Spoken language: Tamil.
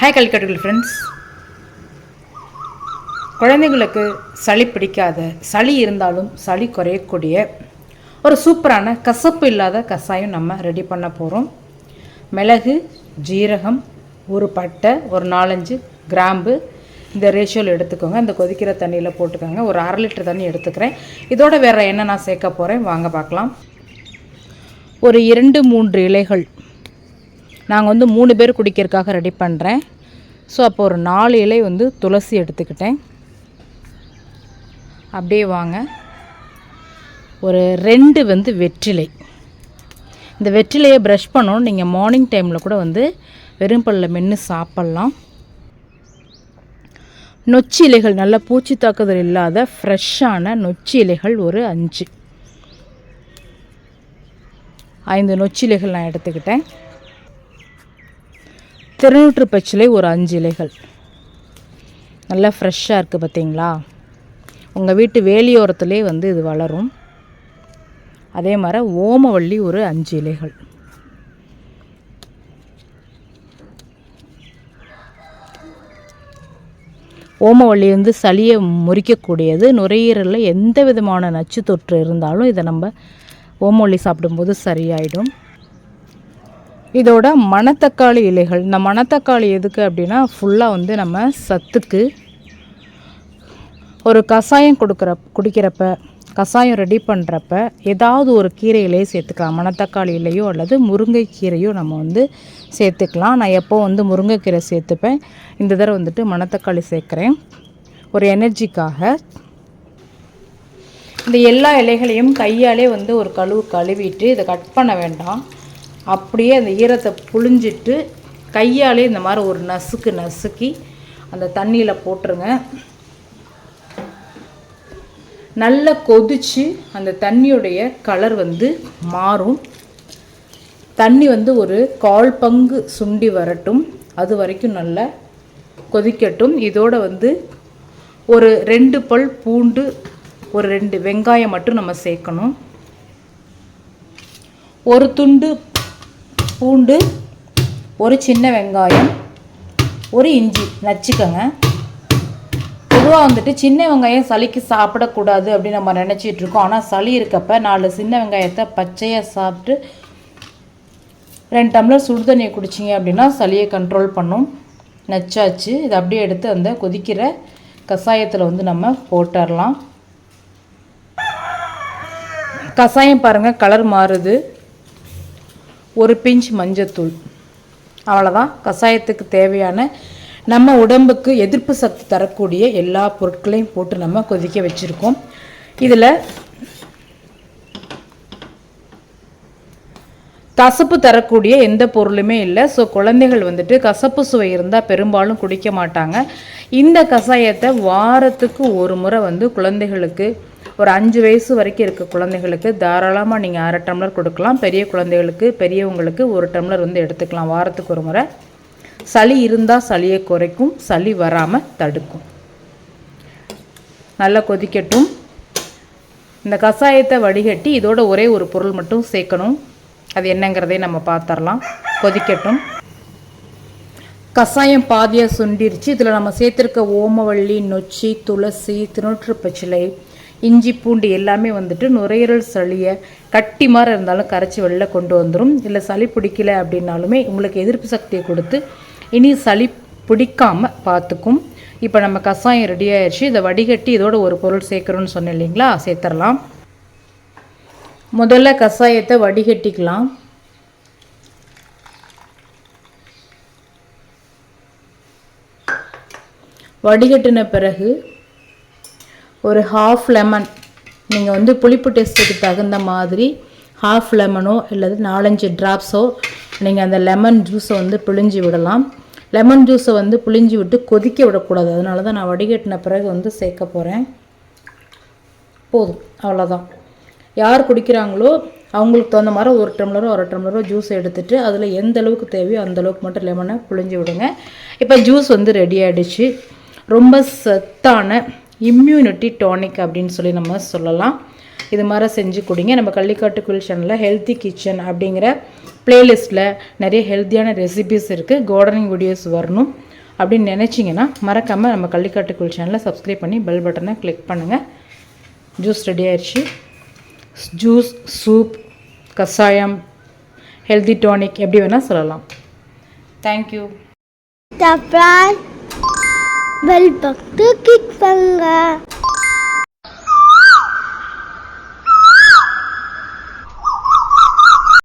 ஹாய் கல்கட்டுகள் ஃப்ரெண்ட்ஸ் குழந்தைங்களுக்கு சளி பிடிக்காத சளி இருந்தாலும் சளி குறையக்கூடிய ஒரு சூப்பரான கசப்பு இல்லாத கஷாயம் நம்ம ரெடி பண்ண போகிறோம் மிளகு ஜீரகம் ஒரு பட்டை ஒரு நாலஞ்சு கிராம்பு இந்த ரேஷியோவில் எடுத்துக்கோங்க. இந்த கொதிக்கிற தண்ணியில் போட்டுக்கோங்க. ஒரு அரை லிட்டர் தண்ணி எடுத்துக்கிறேன். இதோட வேறு என்ன நான் சேர்க்க போகிறேன் வாங்க பார்க்கலாம். ஒரு இரண்டு மூன்று இலைகள் நாங்கள் வந்து மூணு பேர் குடிக்கிறதுக்காக ரெடி பண்ணுறேன் ஸோ அப்போ ஒரு நாலு இலை வந்து துளசி எடுத்துக்கிட்டேன். அப்படியே வாங்க. ஒரு ரெண்டு வந்து வெற்றிலை. இந்த வெற்றிலையை ப்ரஷ் பண்ணணும். நீங்கள் மார்னிங் டைமில் கூட வந்து வெறும் பல்லில் மென்று சாப்பிட்லாம். நொச்சி இலைகள் நல்ல பூச்சி தாக்குதல் இல்லாத ஃப்ரெஷ்ஷான நொச்சி இலைகள் ஒரு அஞ்சு. ஐந்து நொச்சி இலைகள் நான் எடுத்துக்கிட்டேன். திருநூற்று பச்சிலை ஒரு அஞ்சு இலைகள். நல்லா ஃப்ரெஷ்ஷாக இருக்குது பார்த்தீங்களா உங்கள் வீட்டு வேலியோரத்துலேயே வந்து இது வளரும். அதே மாதிரி ஓமவள்ளி ஒரு அஞ்சு இலைகள். ஓமவள்ளி வந்து சளியை முறிக்கக்கூடியது. நுரையீரலில் எந்த விதமான நச்சு தொற்று இருந்தாலும் இதை நம்ம ஓமவள்ளி சாப்பிடும்போது சரியாயிடும். இதோட மணத்தக்காளி இலைகள். இந்த மணத்தக்காளி எதுக்கு அப்படின்னா ஃபுல்லாக வந்து நம்ம சத்துக்கு ஒரு கஷாயம் கொடுக்குற குடிக்கிறப்ப கஷாயம் ரெடி பண்ணுறப்ப ஏதாவது ஒரு கீரையிலே சேர்த்துக்கலாம். மணத்தக்காளி இலையோ அல்லது முருங்கைக்கீரையோ நம்ம வந்து சேர்த்துக்கலாம். நான் எப்போ வந்து முருங்கைக்கீரை சேர்த்துப்பேன் இந்த தடவை வந்துட்டு மணத்தக்காளி சேர்க்குறேன். ஒரு எனர்ஜிக்காக. இந்த எல்லா இலைகளையும் கையாலே வந்து ஒரு கழுவு கழுவிட்டு இதை கட் பண்ண வேண்டாம். அப்படியே அந்த ஈரத்தை புழிஞ்சிட்டு கையாலே இந்த மாதிரி ஒரு நசுக்கு நசுக்கி அந்த தண்ணியில் போட்டுருங்க. நல்லா கொதிச்சு அந்த தண்ணியுடைய கலர் வந்து மாறும். தண்ணி வந்து ஒரு கால் பங்கு சுண்டி வரட்டும். அது வரைக்கும் நல்லா கொதிக்கட்டும். இதோடு வந்து ஒரு ரெண்டு பல் பூண்டு ஒரு ரெண்டு வெங்காயம் மட்டும் நம்ம சேர்க்கணும். ஒரு துண்டு பூண்டு ஒரு சின்ன வெங்காயம் ஒரு இஞ்சி. நச்சுக்கோங்க. பொதுவாக வந்துட்டு சின்ன வெங்காயம் சளிக்கு சாப்பிடக்கூடாது அப்படின்னு நம்ம நினச்சிட்டு இருக்கோம். ஆனால் சளி இருக்கப்ப நாலு சின்ன வெங்காயத்தை பச்சையாக சாப்பிட்டு ரெண்டு டம்ளர் சுடு தண்ணியை குடிச்சிங்க அப்படின்னா சளியை கண்ட்ரோல் பண்ணும். நச்சாச்சு. இதை அப்படியே எடுத்து அந்த கொதிக்கிற கஷாயத்தில் வந்து நம்ம போட்டுடலாம் கஷாயம் பாருங்கள் கலர் மாறுது. ஒரு பிஞ்ச் மஞ்சத்தூள். அவ்வளோதான் கஷாயத்துக்கு தேவையான நம்ம உடம்புக்கு எதிர்ப்பு சக்தி தரக்கூடிய எல்லா பொருட்களையும் போட்டு நம்ம கொதிக்க வச்சுருக்கோம். இதில் கசப்பு தரக்கூடிய எந்த பொருளுமே இல்லை. ஸோ குழந்தைகள் வந்துட்டு கசப்பு சுவை இருந்தால் பெரும்பாலும் குடிக்க மாட்டாங்க. இந்த கஷாயத்தை வாரத்துக்கு ஒரு முறை வந்து குழந்தைகளுக்கு ஒரு அஞ்சு வயசு வரைக்கும் இருக்க குழந்தைகளுக்கு தாராளமாக நீங்கள் அரை டம்ளர் கொடுக்கலாம். பெரிய குழந்தைகளுக்கு பெரியவங்களுக்கு ஒரு டம்ளர் வந்து எடுத்துக்கலாம். வாரத்துக்கு ஒரு முறை. சளி இருந்தால் சளியை குறைக்கும் சளி வராமல் தடுக்கும். நல்லா கொதிக்கட்டும். இந்த கஷாயத்தை வடிகட்டி இதோட ஒரே ஒரு பொருள் மட்டும் சேர்க்கணும். அது என்னங்கிறதே நம்ம பார்த்துடலாம் கொதிக்கட்டும். கஷாயம் பாதியாக சுண்டிருச்சு. இதில் நம்ம சேர்த்துருக்க ஓமவள்ளி நொச்சி துளசி திருநூற்று பச்சிலை இஞ்சி பூண்டு எல்லாமே வந்துட்டு நுரையீரல் சளியை கட்டி மாதிரி இருந்தாலும் கரைச்சி வெளில கொண்டு வந்துடும் இல்லை சளி பிடிக்கல அப்படின்னாலுமே உங்களுக்கு எதிர்ப்பு சக்தியை கொடுத்து இனி சளி பிடிக்காமல் பார்த்துக்கும். இப்போ நம்ம கஷாயம் ரெடி ஆயிடுச்சு. இதை வடிகட்டி இதோட ஒரு பொருள் சேர்க்குறோன்னு சொன்னேன் இல்லைங்களா? சேர்த்துடலாம் முதல்ல கஷாயத்தை வடிகட்டிக்கலாம். வடிகட்டின பிறகு ஒரு ஹாஃப் லெமன் நீங்கள் வந்து புளிப்பு டேஸ்ட்டுக்கு தகுந்த மாதிரி ஹாஃப் லெமனோ இல்லது நாலஞ்சு ட்ராப்ஸோ நீங்கள் அந்த லெமன் ஜூஸை வந்து பிழிஞ்சு விடலாம். லெமன் ஜூஸை வந்து பிழிஞ்சு விட்டு கொதிக்க விடக்கூடாது. அதனால தான் நான் வடிகட்டின பிறகு வந்து சேர்க்க போகிறேன் போதும். அவ்வளோதான் யார் குடிக்கிறாங்களோ அவங்களுக்கு தகுந்த மாதிரி ஒரு டம்ளரோ ஒரு டம்ளரோ ஜூஸ் எடுத்துட்டு அதில் எந்த அளவுக்கு தேவையோ அந்த அளவுக்கு மட்டும் லெமனை புழிஞ்சு விடுங்க. இப்போ ஜூஸ் வந்து ரெடி ஆகிடுச்சு ரொம்ப சத்தான இம்யூனிட்டி டானிக் அப்படின்னு சொல்லி நம்ம சொல்லலாம். இது மாதிரி செஞ்சு கொடுங்க. நம்ம கள்ளிக்காட்டு குயில் சேனலில் ஹெல்த்தி கிச்சன் அப்படிங்கிற பிளேலிஸ்ட்டில் நிறைய ஹெல்த்தியான ரெசிபிஸ் இருக்குது கார்டனிங் வீடியோஸ் வரணும். அப்படின்னு நினச்சிங்கன்னா மறக்காமல் நம்ம கள்ளிக்காட்டு குயில் சேனலை சப்ஸ்கிரைப் பண்ணி பெல் பட்டனை கிளிக் பண்ணுங்கள் ஜூஸ் ரெடி ஆயிடுச்சு ஜூஸ் சூப் கஷாயம் ஹெல்தி டானிக் எப்படி வேணால் சொல்லலாம். தேங்க்யூ பெல் பக்கத்து கிளிக்